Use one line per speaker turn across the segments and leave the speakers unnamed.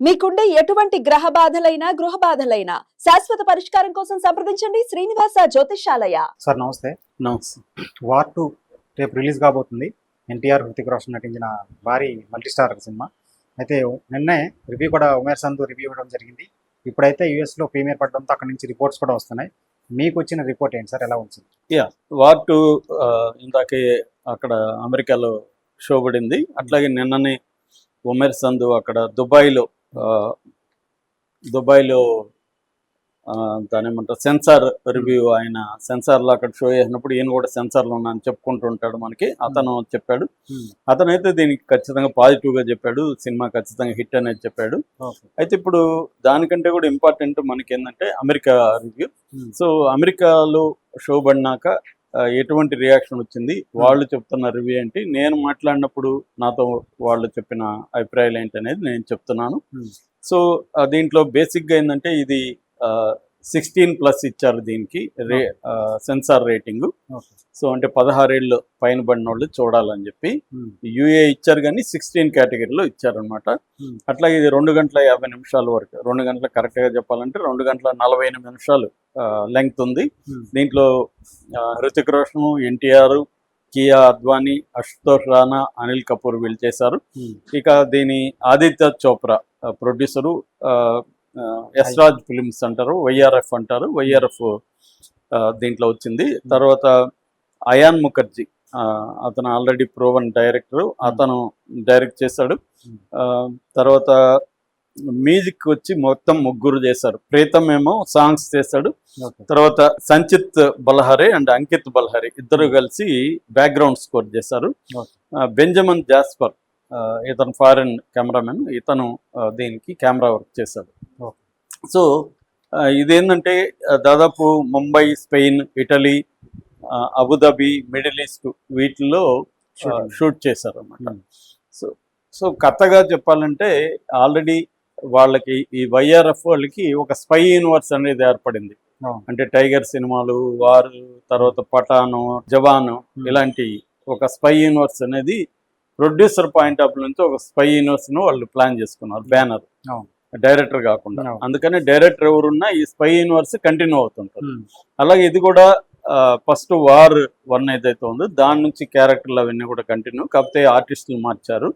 మీకుండే ఎటువంటి గ్రహ బాధలైనా గృహ బాధలైనా శాశ్వత పరిష్కారం కోసం సంప్రదించండి శ్రీనివాస జ్యోతిషాలయ
సార్ నమస్తే.
నమస్తే.
వార్ టూ రేపు రిలీజ్ కాబోతుంది. ఎన్టీఆర్ హృతిక్ రోషన్ నటించిన భారీ మల్టీస్టార్ సినిమా. అయితే నిన్నే రివ్యూ కూడా ఉమేర్ సంధు రివ్యూ ఇవ్వడం జరిగింది. ఇప్పుడైతే యూఎస్లో ప్రీమియర్ పడడంతో అక్కడ నుంచి రిపోర్ట్స్ కూడా వస్తున్నాయి. మీకు వచ్చిన రిపోర్ట్ ఏంటి సార్? ఎలా ఉంటుంది
యా వార్ టూ ఇందాకే అక్కడ అమెరికాలో షో పడింది. అట్లాగే నిన్ననే ఉమేర్ సంధు అక్కడ దుబాయ్లో దుబాయ్లో ఆ, దాని ఏమంటారు సెన్సార్ రివ్యూ ఆయన సెన్సార్లో అక్కడ షో చేసినప్పుడు ఈయన కూడా సెన్సార్లో ఉన్నా అని చెప్పుకుంటూ ఉంటాడు మనకి. అతను చెప్పాడు. అతనైతే దీనికి ఖచ్చితంగా పాజిటివ్గా చెప్పాడు. సినిమా ఖచ్చితంగా హిట్ అనేది చెప్పాడు. అయితే ఇప్పుడు దానికంటే కూడా ఇంపార్టెంట్ మనకి ఏంటంటే అమెరికా రివ్యూ. సో అమెరికాలో షో పడినాక ఎటువంటి రియాక్షన్ వచ్చింది? వాళ్ళు చెప్తున్న రివ్యూ ఏంటి? నేను మాట్లాడినప్పుడు నాతో వాళ్ళు చెప్పిన అభిప్రాయాలు ఏంటి అనేది నేను చెప్తున్నాను. సో దీంట్లో బేసిక్గా ఏంటంటే ఇది సిక్స్టీన్ ప్లస్ ఇచ్చారు దీనికి రే సెన్సార్ రేటింగ్. సో అంటే పదహారేళ్ళు పైన పడిన వాళ్ళు చూడాలని చెప్పి యూఏ ఇచ్చారు కానీ సిక్స్టీన్ కేటగిరీలో ఇచ్చారనమాట. అట్లాగే ఇది రెండు గంటల యాభై నిమిషాల వరకు రెండు గంటల కరెక్ట్గా చెప్పాలంటే రెండు గంటల నలభై ఎనిమిది నిమిషాలు లెంగ్త్ ఉంది. దీంట్లో హృతిక్ రోషన్ ఎన్టీఆర్ కియా అద్వానీ అశుతోష్ రాణా అనిల్ కపూర్ వీళ్ళు చేశారు. ఇక దీని ఆదిత్య చోప్రా ప్రొడ్యూసరు యశ్రాజ్ ఫిలిమ్స్ అంటారు వైఆర్ఎఫ్ అంటారు. వైఆర్ఎఫ్ దీంట్లో వచ్చింది. తర్వాత అయాన్ ముఖర్జీ అతను ఆల్రెడీ ప్రోవన్ డైరెక్టర్ అతను డైరెక్ట్ చేశాడు.
Hmm.
ఆ, తర్వాత మ్యూజిక్ వచ్చి మొత్తం ముగ్గురు చేశారు. ప్రీతం ఏమో సాంగ్స్ చేశాడు. తర్వాత సంచిత్ బల్హరే అండ్ అంకిత్ బల్హరే ఇద్దరు కలిసి బ్యాక్గ్రౌండ్ స్కోర్ చేశారు. బెంజమిన్ జాస్పర్ ఇతను ఫారిన్ కెమెరామెన్ ఇతను దీనికి కెమెరా వర్క్ చేశాడు. సో ఇదేంటంటే దాదాపు Mumbai Spain Italy Abu Dhabi middle east వీటిల్లో. షూట్ చేశారు అన్నమాట
Hmm.
సో సో కథగా చెప్పాలంటే ఆల్రెడీ వాళ్ళకి ఈ వైఆర్ఎఫ్ వాళ్ళకి ఒక స్పై యూనివర్స్ అనేది ఏర్పడింది. అంటే టైగర్ సినిమాలు వారు తర్వాత పఠాను జవాను
Hmm.
ఇలాంటి ఒక స్పై యూనివర్స్ అనేది ప్రొడ్యూసర్ పాయింట్ ఆఫ్ నుంచి ఒక స్పై యూనివర్స్ను వాళ్ళు ప్లాన్ చేసుకున్నారు బ్యానర్. డైరెక్టర్ కాకుండా. అందుకని డైరెక్టర్ ఎవరున్నా ఈ స్పై యూనివర్స్ కంటిన్యూ అవుతుంటారు అలాగే ఇది కూడా ఫస్ట్ వార్ వన్ ఏదైతే ఉందో దాని నుంచి క్యారెక్టర్లు అవన్నీ కూడా కంటిన్యూ. కాకపోతే ఆర్టిస్టులు మార్చారు.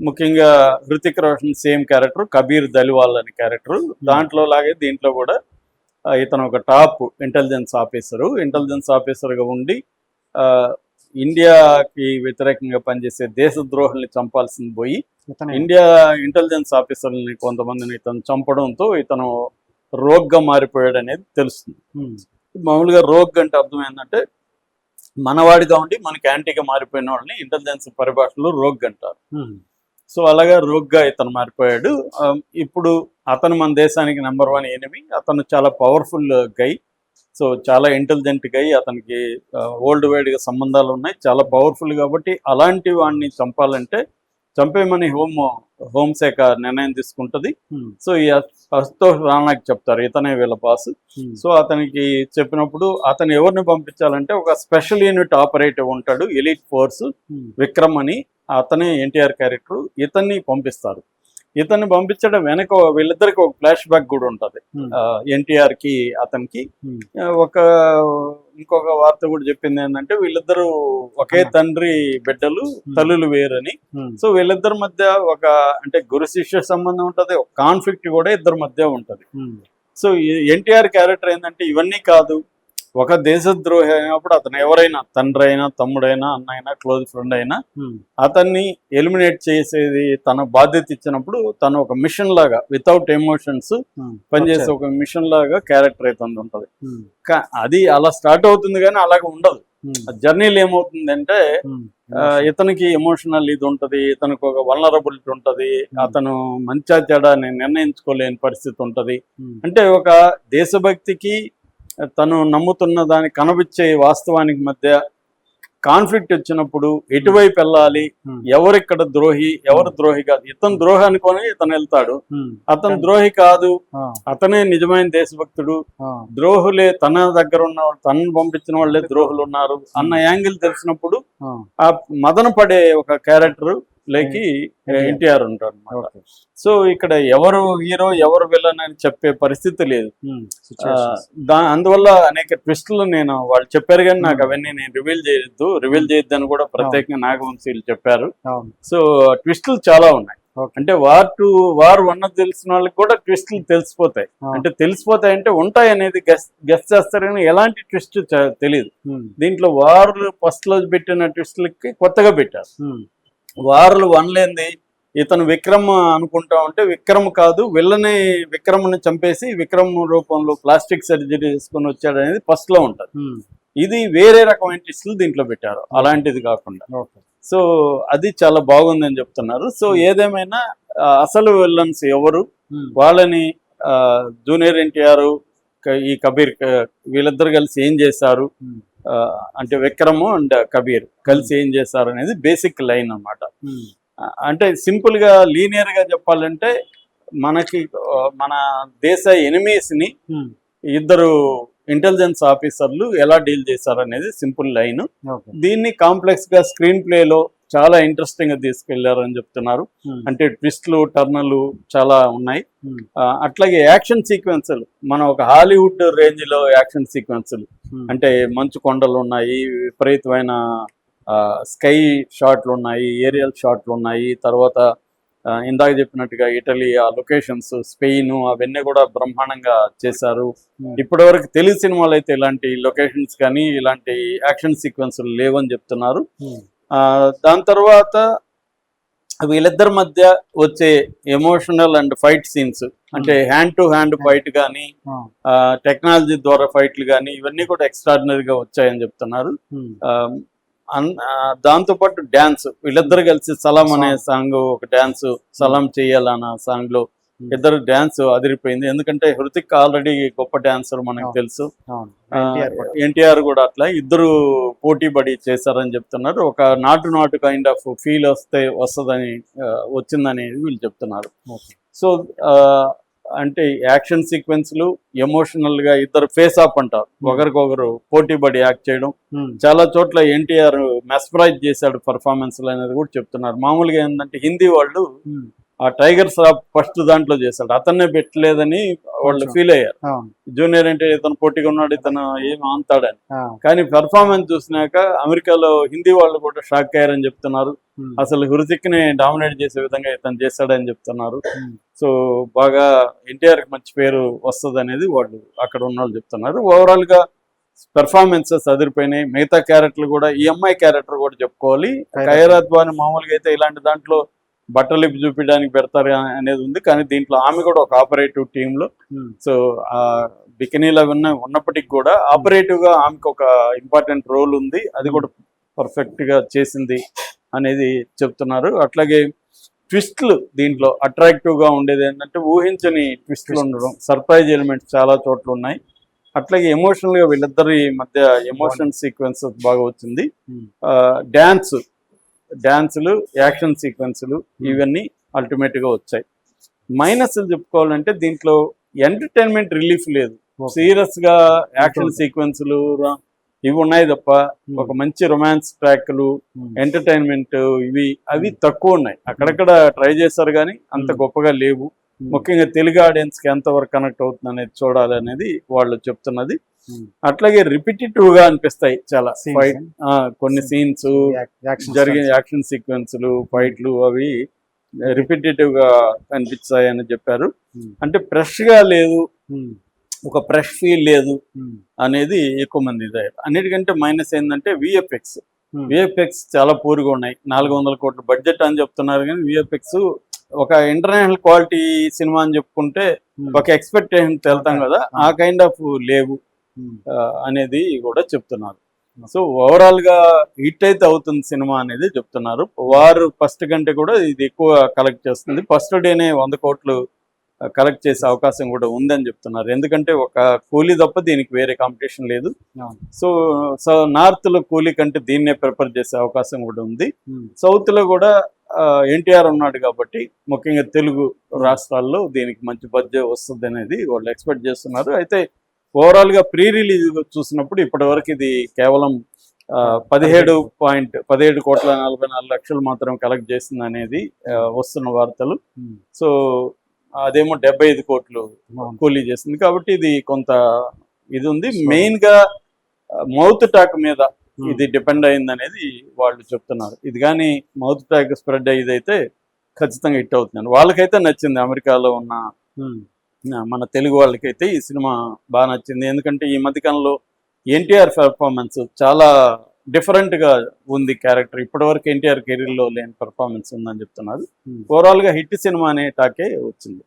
ముఖ్యంగా హృతిక్ రోషన్ సేమ్ క్యారెక్టర్ కబీర్ దలివాల్ అనే క్యారెక్టర్. దాంట్లో లాగే దీంట్లో కూడా ఇతను ఒక టాప్ ఇంటెలిజెన్స్ ఆఫీసరు. ఇంటెలిజెన్స్ ఆఫీసర్గా ఉండి ఆ, ఇండియాకి వ్యతిరేకంగా పనిచేసే దేశద్రోహుల్ని చంపాల్సింది పోయి ఇండియా ఇంటెలిజెన్స్ ఆఫీసర్ని కొంతమందిని ఇతను చంపడంతో ఇతను రోగ్గా మారిపోయాడు అనేది తెలుస్తుంది మామూలుగా రోగ్ అంటే అర్థం ఏంటంటే మనవాడిగా ఉండి మనకి యాంటీగా మారిపోయిన వాళ్ళని ఇంటెలిజెన్స్ పరిభాషలో రోగ్ అంటారు. సో అలాగా రోగ్గా ఇతను మారిపోయాడు. ఇప్పుడు అతను మన దేశానికి నెంబర్ వన్ ఎనిమి అతను చాలా పవర్ఫుల్ గై సో చాలా ఇంటెలిజెంట్ గై అతనికి ఓల్డ్ వైడ్గా సంబంధాలు ఉన్నాయి. చాలా పవర్ఫుల్ కాబట్టి అలాంటి వాడిని చంపాలంటే చంపేమని హోమ్ హోంశాఖ నిర్ణయం తీసుకుంటుంది. సో ఈ అస్తోష్ రాణాకి చెప్తారు ఇతనే వీళ్ళ బాస్ సో అతనికి చెప్పినప్పుడు అతను ఎవరిని పంపించాలంటే ఒక స్పెషల్ యూనిట్ ఆపరేటివ్ ఉంటాడు ఎలిట్ ఫోర్స్ విక్రమ్ అని. అతనే ఎన్టీఆర్ క్యారెక్టర్ ఇతన్ని పంపిస్తారు. ఇతన్ని పంపించడం వెనక వీళ్ళిద్దరికి ఒక ఫ్లాష్ బ్యాక్ కూడా ఉంటుంది. ఎన్టీఆర్కి అతనికి. ఆ, ఒక ఇంకొక వార్త కూడా చెప్పింది ఏంటంటే వీళ్ళిద్దరూ ఒకే
అన్న.
తండ్రి బిడ్డలు తల్లులు వేరని. సో వీళ్ళిద్దరి మధ్య ఒక అంటే గురు శిష్య సంబంధం ఉంటది ఒక కాన్ఫ్లిక్ట్ కూడా ఇద్దరి మధ్య ఉంటది. సో ఎన్టీఆర్ క్యారెక్టర్ ఏంటంటే ఇవన్నీ కాదు. ఒక దేశద్రోహి అయినప్పుడు అతను ఎవరైనా తండ్రి అయినా తమ్ముడైనా అన్న అయినా క్లోజ్ ఫ్రెండ్ అయినా అతన్ని ఎలిమినేట్ చేసేది తన బాధ్యత ఇచ్చినప్పుడు తను ఒక మిషన్ లాగా వితౌట్ ఎమోషన్స్ పనిచేసే ఒక మిషన్ లాగా క్యారెక్టర్ అయితే ఉంటది. అది అలా స్టార్ట్ అవుతుంది కానీ అలాగే ఉండదు. జర్నీలో ఏమవుతుందంటే ఇతనికి ఎమోషనల్ ఇది ఉంటది ఇతనికి ఒక వలనరబిలిటీ ఉంటది అతను మంచా చెడా నిర్ణయించుకోలేని పరిస్థితి ఉంటది. అంటే ఒక దేశభక్తికి తను నమ్ముతున్న దానికి కనిపించే వాస్తవానికి మధ్య కాన్ఫ్లిక్ట్ వచ్చినప్పుడు ఎటువైపు వెళ్ళాలి ఎవరిక్కడ ద్రోహి ఎవరు ద్రోహి కాదు ఇతను ద్రోహి అనుకొని ఇతను వెళ్తాడు. అతను ద్రోహి కాదు. అతనే నిజమైన దేశభక్తుడు. ద్రోహులే తన దగ్గర ఉన్న తనను పంపించిన వాళ్ళే ద్రోహులు ఉన్నారు అన్న యాంగిల్ తెలిసినప్పుడు ఆ మదన పడే ఒక క్యారెక్టర్ లేకి. ఎన్టీఆర్ ఉంటారు అనమాట సో ఇక్కడ ఎవరు హీరో ఎవరు విలన్ అని చెప్పే పరిస్థితి లేదు. దా అందువల్ల అనేక ట్విస్టులు నేను వాళ్ళు చెప్పారు కానీ నాకు. అవన్నీ నేను రివీల్ చేయొద్దు. రివీల్ చేయొద్దు అని కూడా ప్రత్యేకంగా నాగవంశీలు చెప్పారు. సో ట్విస్టులు చాలా ఉన్నాయి. అంటే వార్ టు వార్ వన్ తెలిసిన వాళ్ళకి కూడా ట్విస్టులు తెలిసిపోతాయి. అంటే తెలిసిపోతాయి అంటే ఉంటాయి అనేది గెస్ గెస్ చేస్తారు కానీ ఎలాంటి ట్విస్ట్ తెలియదు దీంట్లో వార్లు ఫస్ట్లో పెట్టిన ట్విస్టులకి కొత్తగా పెట్టారు. వార్లు వన్ లేనిది ఇతను విక్రమ్ అనుకుంటా ఉంటే విక్రమ్ కాదు విల్లని విక్రమ్ని చంపేసి విక్రమ్ రూపంలో ప్లాస్టిక్ సర్జరీ చేసుకొని వచ్చాడు అనేది ఫస్ట్లో ఉంటది. ఇది వేరే రకమైన ట్విస్టులు దీంట్లో పెట్టారు. అలాంటిది కాకుండా. సో అది చాలా బాగుందని చెప్తున్నారు. సో ఏదేమైనా అసలు విల్లన్స్ ఎవరు? వాళ్ళని జూనియర్ ఎన్టీఆర్ ఈ కబీర్ వీళ్ళిద్దరు కలిసి ఏం చేశారు? అంటే విక్రమ్ అండ్ కబీర్ కలిసి ఏం చేశారు అనేది బేసిక్ లైన్ అన్నమాట
ఉమ్,
అంటే సింపుల్గా లీనియర్గా చెప్పాలంటే మనకి మన దేశ ఎనిమీస్ని
ఉమ్,
ఇద్దరు ఇంటెలిజెన్స్ ఆఫీసర్లు ఎలా డీల్ చేశారు అనేది సింపుల్ లైన్ దీన్ని కాంప్లెక్స్గా స్క్రీన్ ప్లేలో చాలా ఇంట్రెస్టింగ్గా తీసుకెళ్ళారని చెప్తున్నారు.
ఉమ్,
అంటే ట్విస్ట్లు టర్నలు చాలా ఉన్నాయి. అట్లాగే యాక్షన్ సీక్వెన్సులు మనం ఒక హాలీవుడ్ రేంజ్లో యాక్షన్ సీక్వెన్సులు అంటే మంచు కొండలు ఉన్నాయి విపరీతమైన స్కై షాట్లు ఉన్నాయి ఏరియల్ షాట్లు ఉన్నాయి. తర్వాత ఇందాక చెప్పినట్టుగా ఇటలీ ఆ లొకేషన్స్ స్పెయిన్ అవన్నీ కూడా బ్రహ్మాండంగా చేశారు. ఇప్పటి వరకు తెలుగు సినిమాలు అయితే ఇలాంటి లొకేషన్స్ కానీ ఇలాంటి యాక్షన్ సీక్వెన్సులు లేవని చెప్తున్నారు. దాని తర్వాత వీళ్ళిద్దరి మధ్య వచ్చే ఎమోషనల్ అండ్ ఫైట్ సీన్స్ అంటే హ్యాండ్ టు హ్యాండ్ ఫైట్ కానీ టెక్నాలజీ ద్వారా ఫైట్లు కానీ ఇవన్నీ కూడా ఎక్స్ట్రాడినరీగా వచ్చాయని చెప్తున్నారు. అన్- ఆ, దాంతోపాటు డ్యాన్స్ వీళ్ళిద్దరు కలిసి సలాం అనే సాంగ్ ఒక డ్యాన్స్ సలాం చెయ్యాలన్న సాంగ్లో
Hmm.
ఇద్దరు డ్యాన్స్ అదిరిపోయింది. ఎందుకంటే హృతిక్ ఆల్రెడీ గొప్ప డాన్సర్ మనకు. తెలుసు.
ఎన్టీఆర్ కూడా.
అట్లా ఇద్దరు పోటీ పడి చేశారని చెప్తున్నారు. ఒక నాటు నాటు కైండ్ ఆఫ్ ఫీల్ వస్తే వస్తుందని వచ్చిందని వీళ్ళు చెప్తున్నారు. సో అంటే యాక్షన్ సీక్వెన్స్లు ఎమోషనల్గా ఇద్దరు ఫేస్ ఆఫ్ అంటారు. ఒకరికొకరు పోటీ పడి యాక్ట్ చేయడం.
ఉమ్,
చాలా చోట్ల ఎన్టీఆర్ మెస్పరైజ్ చేశాడు పర్ఫార్మెన్స్ అనేది కూడా చెప్తున్నారు. మామూలుగా ఏంటంటే హిందీ వాళ్ళు ఆ టైగర్ శ్రాఫ్ ఫస్ట్ దాంట్లో చేశాడు. అతన్నే పెట్టలేదని వాళ్ళు. ఫీల్ అయ్యారు. జూనియర్ అంటే ఇతను పోటీగా ఉన్నాడు ఇతను ఏం అంతాడని
ఆ,
కానీ పెర్ఫార్మెన్స్ చూసినాక అమెరికాలో హిందీ వాళ్ళు కూడా షాక్ అయ్యారని చెప్తున్నారు. అసలు హృతిక్ని డామినేట్ చేసే విధంగా ఇతను చేశాడని చెప్తున్నారు. సో బాగా ఎన్టీఆర్కి మంచి పేరు వస్తుంది అనేది వాళ్ళు అక్కడ ఉన్న వాళ్ళు చెప్తున్నారు. ఓవరాల్గా పెర్ఫార్మెన్సెస్ అదిరిపోయినాయి. మిగతా క్యారెక్టర్లు కూడా ఈ అమ్మాయి క్యారెక్టర్ కూడా చెప్పుకోవాలి. బాని మామూలుగా అయితే ఇలాంటి దాంట్లో బట్టలు ఇప్పి చూపించడానికి పెడతారు అనేది ఉంది. కానీ దీంట్లో ఆమె కూడా ఒక ఆపరేటివ్ టీమ్లో.
ఉమ్,
సో ఆ బికినీలో ఉన్న ఉన్నప్పటికీ కూడా ఆపరేటివ్గా ఆమెకు ఒక ఇంపార్టెంట్ రోల్ ఉంది. అది కూడా పర్ఫెక్ట్గా చేసింది అనేది చెప్తున్నారు. అట్లాగే ట్విస్ట్లు దీంట్లో అట్రాక్టివ్గా ఉండేది ఏంటంటే ఊహించని ట్విస్ట్లు. ఉండడం సర్ప్రైజ్ ఎలిమెంట్స్ చాలా చోట్ల ఉన్నాయి. అట్లాగే ఎమోషనల్గా వీళ్ళిద్దరి మధ్య ఎమోషన్ సీక్వెన్స్ బాగా వచ్చింది. డ్యాన్స్ డ్యాన్సులు యాక్షన్ సీక్వెన్సులు ఇవన్నీ అల్టిమేట్గా వచ్చాయి. మైనస్ చెప్పుకోవాలంటే దీంట్లో ఎంటర్టైన్మెంట్ రిలీఫ్ లేదు.
ఓకే.
సీరియస్గా యాక్షన్. సీక్వెన్సులు ఇవి ఉన్నాయి తప్ప
ఉమ్,
ఒక మంచి రొమాన్స్ ట్రాక్లు
ఉమ్,
ఎంటర్టైన్మెంట్ ఇవి అవి తక్కువ ఉన్నాయి. అక్కడక్కడ ట్రై చేస్తారు కానీ అంత
Hmm.
గొప్పగా లేవు. ముఖ్యంగా తెలుగు ఆడియన్స్కి ఎంత వరకు కనెక్ట్ అవుతుంది అనేది చూడాలి అనేది వాళ్ళు చెప్తున్నది. అట్లాగే రిపిటేటివ్గా అనిపిస్తాయి చాలా. ఫైట్ కొన్ని సీన్స్ జరిగిన. యాక్షన్ సీక్వెన్స్లు ఫైట్లు అవి రిపిటేటివ్గా కనిపించాయి అని చెప్పారు.
ఉమ్,
అంటే ఫ్రెష్గా లేదు
ఉమ్,
ఒక ఫ్రెష్ ఫీల్ లేదు అనేది ఎక్కువ మంది ఇదే. అన్నిటికంటే మైనస్ ఏంటంటే విఎఫ్ఎక్స్ విఎఫ్ఎక్స్ చాలా పూర్గా ఉన్నాయి. నాలుగు వందల కోట్ల బడ్జెట్ అని చెప్తున్నారు కానీ విఎఫ్ఎక్స్ ఒక ఇంటర్నేషనల్ క్వాలిటీ సినిమా అని చెప్పుకుంటే ఒక ఎక్స్పెక్టేషన్ వెళ్తాం కదా. ఆ కైండ్ ఆఫ్ లేవు. అనేది కూడా చెప్తున్నారు. సో ఓవరాల్గా హిట్ అయితే అవుతుంది సినిమా అనేది చెప్తున్నారు. వారు ఫస్ట్ కంటే కూడా ఇది ఎక్కువ కలెక్ట్ చేస్తుంది. ఫస్ట్ డేనే వంద కోట్లు కలెక్ట్ చేసే అవకాశం కూడా ఉందని చెప్తున్నారు. ఎందుకంటే ఒక కూలీ తప్ప దీనికి వేరే కాంపిటీషన్ లేదు. సో సో నార్త్లో కూలీ కంటే దీన్నే ప్రిఫర్ చేసే అవకాశం కూడా ఉంది.
ఉమ్,
సౌత్లో కూడా ఎన్టీఆర్ ఉన్నాడు కాబట్టి ముఖ్యంగా తెలుగు రాష్ట్రాల్లో దీనికి మంచి బడ్జెట్ వస్తుంది అనేది వాళ్ళు ఎక్స్పెక్ట్ చేస్తున్నారు. అయితే ఓవరాల్గా ప్రీ రిలీజ్ చూసినప్పుడు ఇప్పటి వరకు ఇది కేవలం పదిహేడు పాయింట్ పదిహేడు కోట్ల నలభై నాలుగు లక్షలు మాత్రం కలెక్ట్ చేసింది అనేది వస్తున్న వార్తలు. సో అదేమో డెబ్బై ఐదు కోట్లు
అవును.
కూలీ చేసింది కాబట్టి ఇది కొంత ఇది ఉంది మెయిన్గా మౌత్ టాక్ మీద
ఉమ్.
ఇది డిపెండ్ అయింది అనేది వాళ్ళు చెప్తున్నారు ఇది కానీ మౌత్ టాక్ స్ప్రెడ్ అయ్యేదైతే ఖచ్చితంగా హిట్ అవుతుంది వాళ్ళకైతే నచ్చింది అమెరికాలో ఉన్న మన తెలుగు వాళ్ళకైతే ఈ సినిమా బాగా నచ్చింది. ఎందుకంటే ఈ మధ్యకాలంలో ఎన్టీఆర్ పెర్ఫార్మెన్స్ చాలా డిఫరెంట్గా ఉంది క్యారెక్టర్ ఇప్పటివరకు ఎన్టీఆర్ కెరీర్లో లేని పెర్ఫార్మెన్స్ ఉందని చెప్తున్నారు.
ఉమ్.
ఓవరాల్గా హిట్ సినిమా అనే టాకే వచ్చింది.